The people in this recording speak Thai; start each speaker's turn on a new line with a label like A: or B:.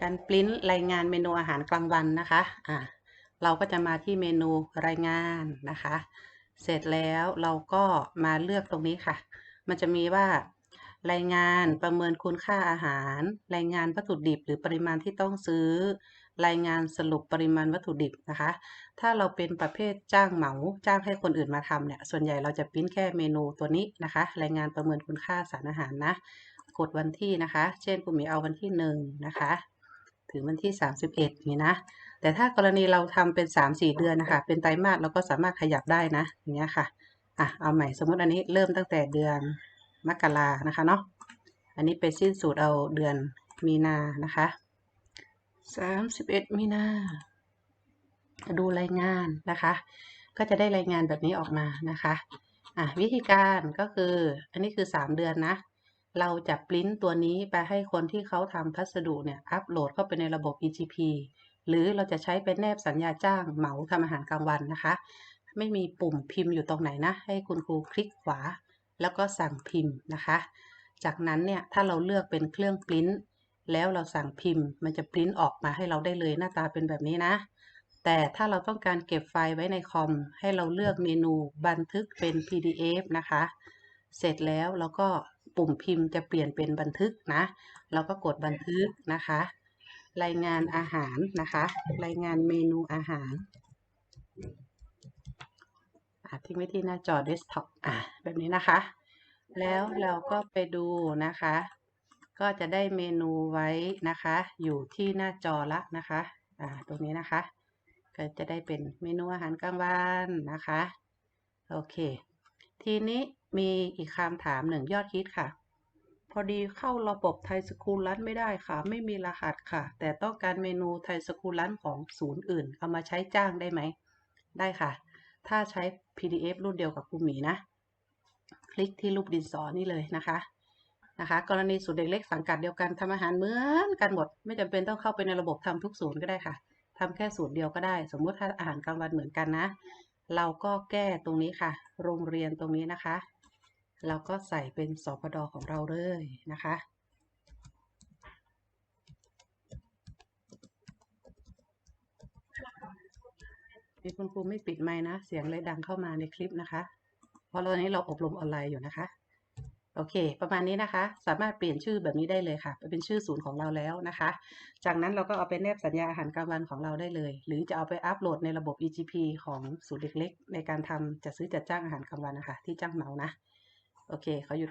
A: การปริ้นรายงานเมนูอาหารกลางวันนะคะอ่าเราก็จะมาที่เมนูรายงานนะคะ เสร็จแล้วเราก็มาเลือกตรงนี้ค่ะ มันจะมีว่ารายงานประเมินคุณค่าอาหาร รายงานวัตถุดิบ หรือปริมาณที่ต้องซื้อ รายงานสรุปปริมาณวัตถุดิบนะคะ ถ้าเราเป็นประเภทจ้างเหมาจ้างให้คนอื่นมาทำเนี่ย ส่วนใหญ่เราจะปริ้นแค่เมนูตัวนี้นะคะ รายงานประเมินคุณค่าสารอาหารนะ กดวันที่นะคะ เช่นคุณมีเอาวันที่หนึ่งนะคะ ถึงวันที่ 31 นี่นะ แต่ถ้ากรณีเราทำเป็น 3-4 เดือนนะคะ เป็นไตรมาสเราก็สามารถขยับได้นะ อย่างเงี้ยค่ะ อะ เอาใหม่ สมมติอันนี้เริ่มตั้งแต่เดือนมกรานะคะเนาะ อันนี้ไปสิ้นสุดเอาเดือนมีนานะคะ 31 มีนา ดูรายงานนะคะ ก็จะได้รายงานแบบนี้ออกมานะคะ อะวิธีการก็คือ อันนี้คือ 3 เดือนนะ เราจะปริ้นตัวนี้ไปให้คนที่เขาทำพัสดุเนี่ยอัปโหลดเข้าไปในระบบ EGP หรือเราจะใช้เป็นแนบสัญญาจ้างเหมาทำอาหารกลางวันนะคะ ไม่มีปุ่มพิมพ์อยู่ตรงไหนนะ ให้คุณครูคลิกขวา แล้วก็สั่งพิมพ์นะคะ จากนั้นเนี่ยถ้าเราเลือกเป็นเครื่องปริ้นแล้วเราสั่งพิมพ์ มันจะปริ้นออกมาให้เราได้เลยหน้าตาเป็นแบบนี้นะ แต่ถ้าเราต้องการเก็บไฟล์ไว้ในคอม ให้เราเลือกเมนูบันทึกเป็น PDF นะคะ เสร็จแล้วเราก็ปุ่มพิมพ์จะเปลี่ยนเป็นบันทึกนะ เราก็กดบันทึกนะคะ รายงานอาหารนะคะ รายงานเมนูอาหารอะทิ้งไว้ที่หน้าจอเดสก์ท็อปอะแบบนี้นะคะ แล้วเราก็ไปดูนะคะ ก็จะได้เมนูไว้นะคะ อยู่ที่หน้าจอละนะคะอ่าตรงนี้นะคะ ก็จะได้เป็นเมนูอาหารกลางวันนะคะ โอเค ทีนี้ มีอีกคำถามหนึ่งยอดฮิตค่ะ พอดีเข้าระบบไทยสคูลรันไม่ได้ค่ะ ไม่มีรหัสค่ะ แต่ต้องการเมนูไทยสคูลรันของศูนย์อื่น เอามาใช้จ้างได้ไหม ได้ค่ะ ถ้าใช้ PDF รุ่นเดียวกับครูหมีนะ คลิกที่รูปดินสอนี่เลยนะคะนะคะ กรณีศูนย์เด็กเล็กสังกัดเดียวกันทำอาหารเหมือนกันหมด ไม่จำเป็นต้องเข้าไปในระบบทำทุกศูนย์ก็ได้ค่ะทำแค่ศูนย์เดียวก็ได้ สมมุติถ้าอาหารกลางวันเหมือนกันนะ เราก็แก้ตรงนี้ค่ะ โรงเรียนตรงนี้นะคะ เราก็ใส่เป็นสพดของเราเลยนะคะ มีคุณครูไม่ปิดไมค์นะ เสียงเลยดังเข้ามาในคลิปนะคะ เพราะตอนนี้เราอบรมออนไลน์อยู่นะคะ โอเค ประมาณนี้นะคะ สามารถเปลี่ยนชื่อแบบนี้ได้เลยค่ะ เป็นชื่อศูนย์ของเราแล้วนะคะ จากนั้นเราก็เอาไปแนบสัญญาอาหารกลางวันของเราได้เลย หรือจะเอาไปอัปโหลดในระบบ EGP ของศูนย์เล็กๆ ในการทำจัดซื้อจัดจ้างอาหารกลางวันนะคะ ที่จ้างเหมานะ โอเคเขอหยุด